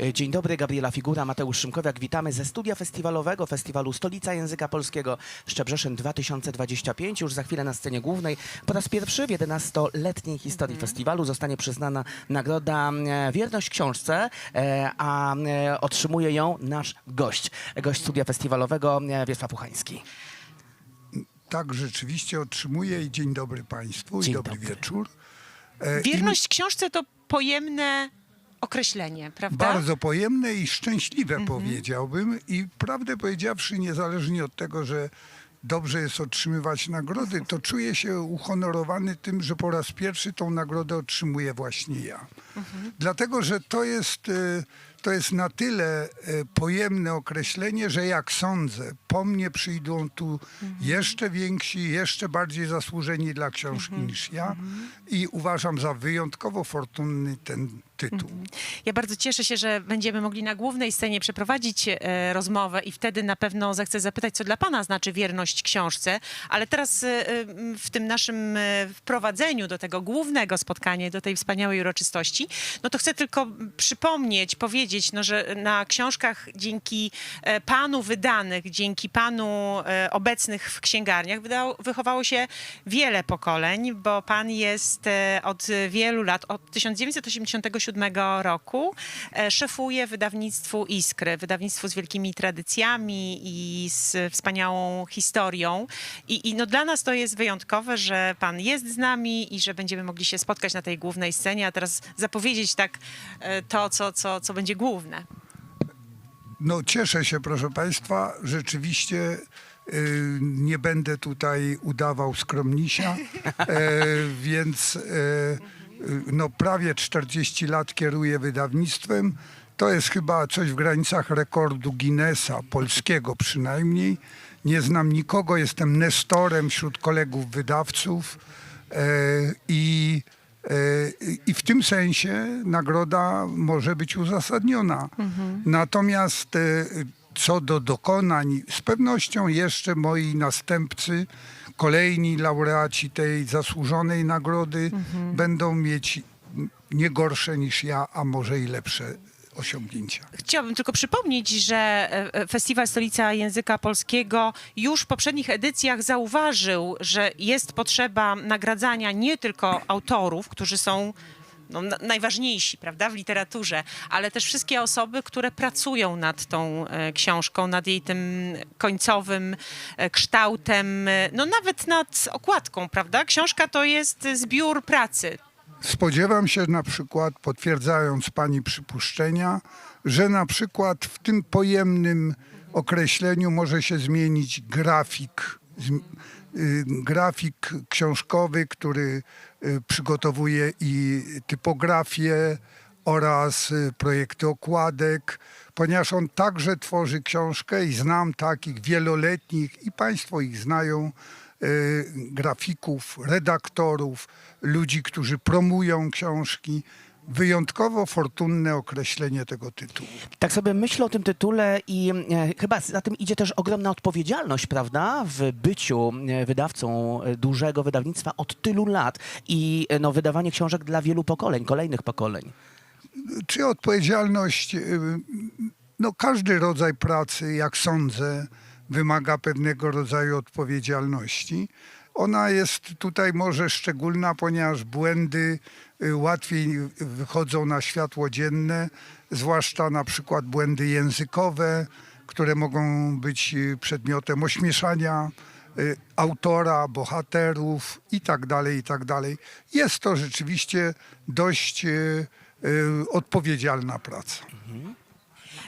E, Dzień dobry, Gabriela Figura, Mateusz Szymkowiak. Witamy ze studia festiwalowego Festiwalu Stolica Języka Polskiego Szczebrzeszyn 2025. Już za chwilę na scenie głównej po raz pierwszy w 11-letniej historii festiwalu zostanie przyznana nagroda e, Wierność Książce, e, a otrzymuje ją nasz gość, gość studia festiwalowego Wiesław Puchański. Tak, rzeczywiście otrzymuję i dzień dobry Państwu Dzień i dobry, dobry. wieczór. E, Wierność książce to pojemne określenie, prawda? bardzo pojemne i szczęśliwe Mhm. powiedziałbym i prawdę powiedziawszy, niezależnie od tego, że dobrze jest otrzymywać nagrody, to czuję się uhonorowany tym, że po raz pierwszy tą nagrodę otrzymuję właśnie ja. Mhm. Dlatego, że to jest, e, to jest na tyle e, pojemne określenie, że jak sądzę, po mnie przyjdą tu Mhm. jeszcze więksi, jeszcze bardziej zasłużeni dla książki Mhm. niż ja i uważam za wyjątkowo fortunny ten tytuł. Ja bardzo cieszę się, że będziemy mogli na głównej scenie przeprowadzić e, rozmowę i wtedy na pewno zechcę zapytać, co dla pana znaczy wierność książce, ale teraz e, w tym naszym wprowadzeniu do tego głównego spotkania, do tej wspaniałej uroczystości, no to chcę tylko przypomnieć, powiedzieć, no, że na książkach dzięki e, panu wydanych, dzięki panu e, obecnych w księgarniach wydało, wychowało się wiele pokoleń, bo pan jest e, od wielu lat, od 1987 roku, szefuje wydawnictwu Iskry, wydawnictwu z wielkimi tradycjami i z wspaniałą historią. I, i no dla nas to jest wyjątkowe, że pan jest z nami i że będziemy mogli się spotkać na tej głównej scenie, a teraz zapowiedzieć tak to, co, co, co będzie główne. No cieszę się, proszę Państwa, rzeczywiście y, nie będę tutaj udawał skromnisia, e, więc e, no, prawie 40 lat kieruję wydawnictwem. To jest chyba coś w granicach rekordu Guinnessa, polskiego przynajmniej. Nie znam nikogo, jestem nestorem wśród kolegów wydawców e, i I w tym sensie nagroda może być uzasadniona. Natomiast e, co do dokonań, z pewnością jeszcze moi następcy, kolejni laureaci tej zasłużonej nagrody będą mieć nie gorsze niż ja, a może i lepsze osiągnięcia. Chciałabym tylko przypomnieć, że e, e, Festiwal Stolica Języka Polskiego już w poprzednich edycjach zauważył, że jest potrzeba nagradzania nie tylko autorów, którzy są no, na- najważniejsi, prawda, w literaturze, ale też wszystkie osoby, które pracują nad tą e, książką, nad jej tym końcowym kształtem, no nawet nad okładką, prawda? Książka to jest zbiór pracy. Spodziewam się na przykład, potwierdzając Pani przypuszczenia, że na przykład w tym pojemnym określeniu może się zmienić grafik, y, grafik książkowy, który y, przygotowuje i typografię oraz y, projekty okładek, ponieważ on także tworzy książkę i znam takich wieloletnich i Państwo ich znają, grafików, redaktorów, ludzi, którzy promują książki. Wyjątkowo fortunne określenie tego tytułu. Tak sobie myślę o tym tytule i e, chyba za tym idzie też ogromna odpowiedzialność, prawda, w byciu e, wydawcą e, dużego wydawnictwa od tylu lat i no, wydawanie książek dla wielu pokoleń, kolejnych pokoleń. Czy odpowiedzialność, y, no każdy rodzaj pracy, jak sądzę, wymaga pewnego rodzaju odpowiedzialności. Ona jest tutaj może szczególna, ponieważ błędy y, łatwiej wychodzą na światło dzienne, zwłaszcza na przykład błędy językowe, które mogą być y, przedmiotem ośmieszania y, autora, bohaterów i tak dalej, i tak. Jest to rzeczywiście dość odpowiedzialna praca.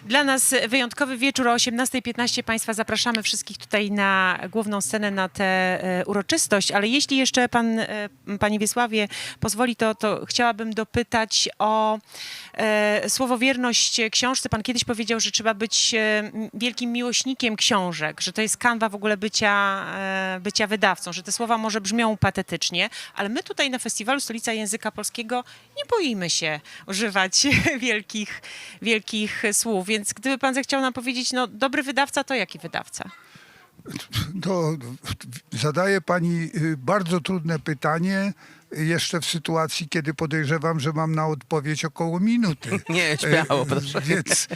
Dla nas wyjątkowy wieczór o 18.15. Państwa zapraszamy wszystkich tutaj na główną scenę na tę e, uroczystość, ale jeśli jeszcze pan, e, panie Wiesławie pozwoli, to, to chciałabym dopytać o e, słowo wierność książce. Pan kiedyś powiedział, że trzeba być e, wielkim miłośnikiem książek, że to jest kanwa w ogóle bycia, bycia wydawcą, że te słowa może brzmią patetycznie, ale my tutaj na Festiwalu Stolica Języka Polskiego nie boimy się używać wielkich, wielkich słów, więc gdyby pan zechciał nam powiedzieć, no dobry wydawca to jaki wydawca? To zadaje pani y, bardzo trudne pytanie, jeszcze w sytuacji, kiedy podejrzewam, że mam na odpowiedź około minuty. Nie, śmiało, proszę. Więc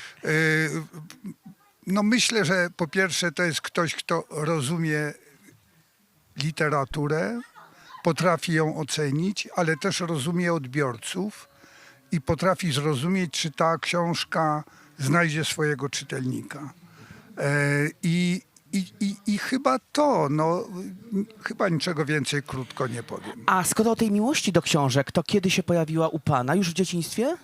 no myślę, że po pierwsze to jest ktoś, kto rozumie literaturę, potrafi ją ocenić, ale też rozumie odbiorców i potrafi zrozumieć, czy ta książka znajdzie swojego czytelnika. E, I, i, i, I chyba to, no, chyba niczego więcej krótko nie powiem. A skoro o tej miłości do książek, to kiedy się pojawiła u pana? Już w dzieciństwie?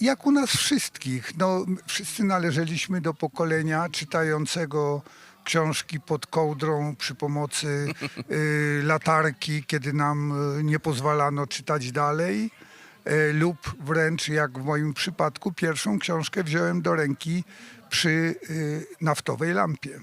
Jak u nas wszystkich, no, wszyscy należeliśmy do pokolenia czytającego książki pod kołdrą przy pomocy y, latarki, kiedy nam y, nie pozwalano czytać dalej. Y, lub wręcz, jak w moim przypadku, pierwszą książkę wziąłem do ręki przy y, naftowej lampie.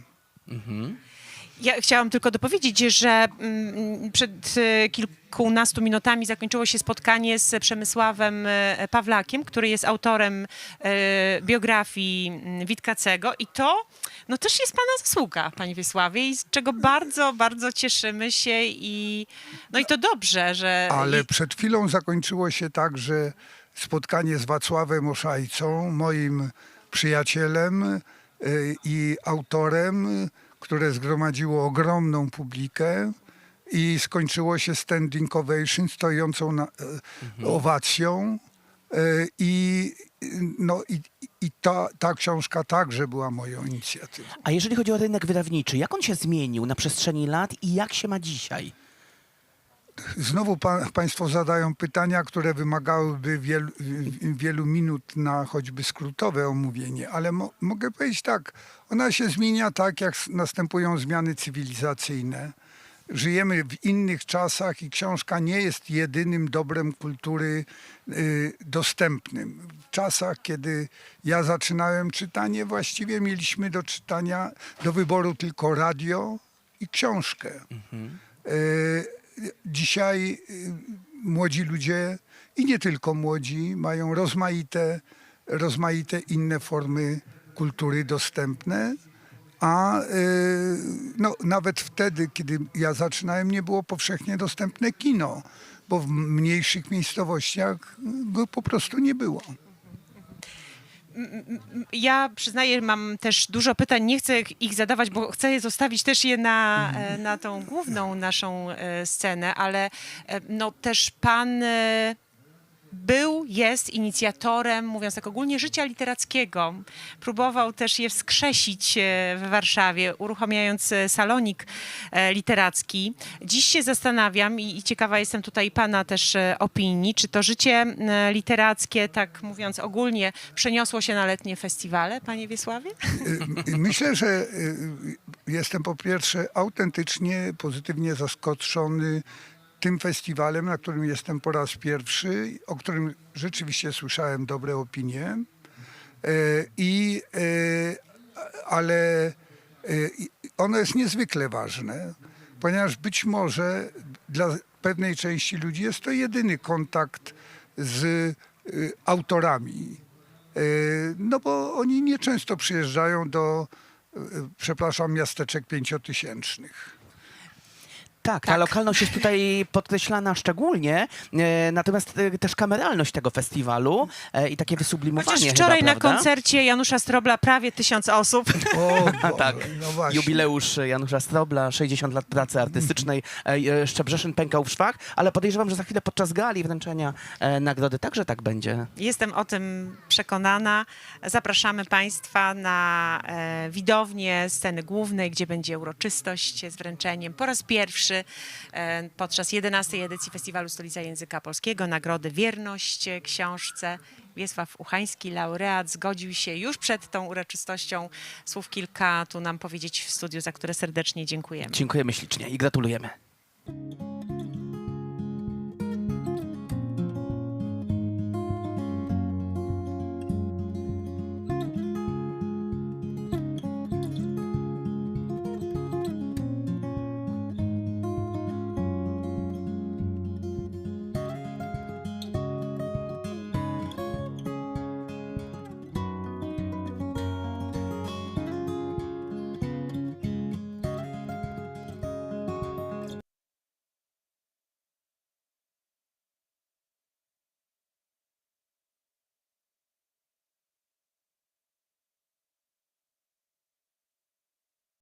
Ja chciałam tylko dopowiedzieć, że mm, przed e, kilkunastu minutami zakończyło się spotkanie z Przemysławem e, Pawlakiem, który jest autorem e, biografii mm, Witkacego. I to no, też jest pana zasługa, panie Wiesławie, i z czego bardzo, bardzo cieszymy się i no i to dobrze, że... Ale przed chwilą zakończyło się tak, że spotkanie z Wacławem Oszajcą, moim przyjacielem y, i autorem, y, które zgromadziło ogromną publikę i skończyło się standing ovation, stojącą na, y, owacją. Y, I, no, i, i ta, ta książka także była moją inicjatywą. A jeżeli chodzi o rynek wydawniczy, jak on się zmienił na przestrzeni lat i jak się ma dzisiaj? Znowu pa, Państwo zadają pytania, które wymagałyby wielu, wielu minut na choćby skrótowe omówienie, ale mo, mogę powiedzieć tak, ona się zmienia tak, jak następują zmiany cywilizacyjne. Żyjemy w innych czasach i książka nie jest jedynym dobrem kultury y, dostępnym. W czasach, kiedy ja zaczynałem czytanie, właściwie mieliśmy do czytania, do wyboru tylko radio i książkę. E, Dzisiaj y, młodzi ludzie i nie tylko młodzi mają rozmaite, rozmaite inne formy kultury dostępne, a y, no, nawet wtedy, kiedy ja zaczynałem, nie było powszechnie dostępne kino, bo w mniejszych miejscowościach go po prostu nie było. Ja przyznaję, mam też dużo pytań, nie chcę ich zadawać, bo chcę je zostawić też je na, e, na tą główną naszą e, scenę, ale e, no też pan był, jest inicjatorem, mówiąc tak ogólnie, życia literackiego. Próbował też je wskrzesić e, w Warszawie, uruchamiając e, salonik e, literacki. Dziś się zastanawiam i, ciekawa jestem tutaj pana też opinii, czy to życie literackie, tak mówiąc ogólnie, przeniosło się na letnie festiwale, panie Wiesławie? Myślę, że jestem po pierwsze autentycznie pozytywnie zaskoczony tym festiwalem, na którym jestem po raz pierwszy, o którym rzeczywiście słyszałem dobre opinie. Y, I, y, ale i ono jest niezwykle ważne, ponieważ być może dla pewnej części ludzi jest to jedyny kontakt z autorami. No bo oni nieczęsto przyjeżdżają do, przepraszam, miasteczek pięciotysięcznych. Tak, ta Tak. lokalność jest tutaj podkreślana szczególnie, e, natomiast e, też kameralność tego festiwalu e, i takie wysublimowanie Chociaż wczoraj chyba, na prawda? koncercie Janusza Strobla prawie tysiąc osób. O, bo, Tak. no właśnie. Jubileusz Janusza Strobla, 60 lat pracy artystycznej, e, e, Szczebrzeszyn pękał w szwach, ale podejrzewam, że za chwilę podczas gali wręczenia e, nagrody także tak będzie. Jestem o tym przekonana. Zapraszamy Państwa na e, widownię sceny głównej, gdzie będzie uroczystość z wręczeniem po raz pierwszy e, podczas 11. edycji Festiwalu Stolica Języka Polskiego nagrody Wierność e, książce. Wiesław Uchański, laureat, zgodził się już przed tą uroczystością słów kilka tu nam powiedzieć w studiu, za które serdecznie dziękujemy. Dziękujemy ślicznie i gratulujemy.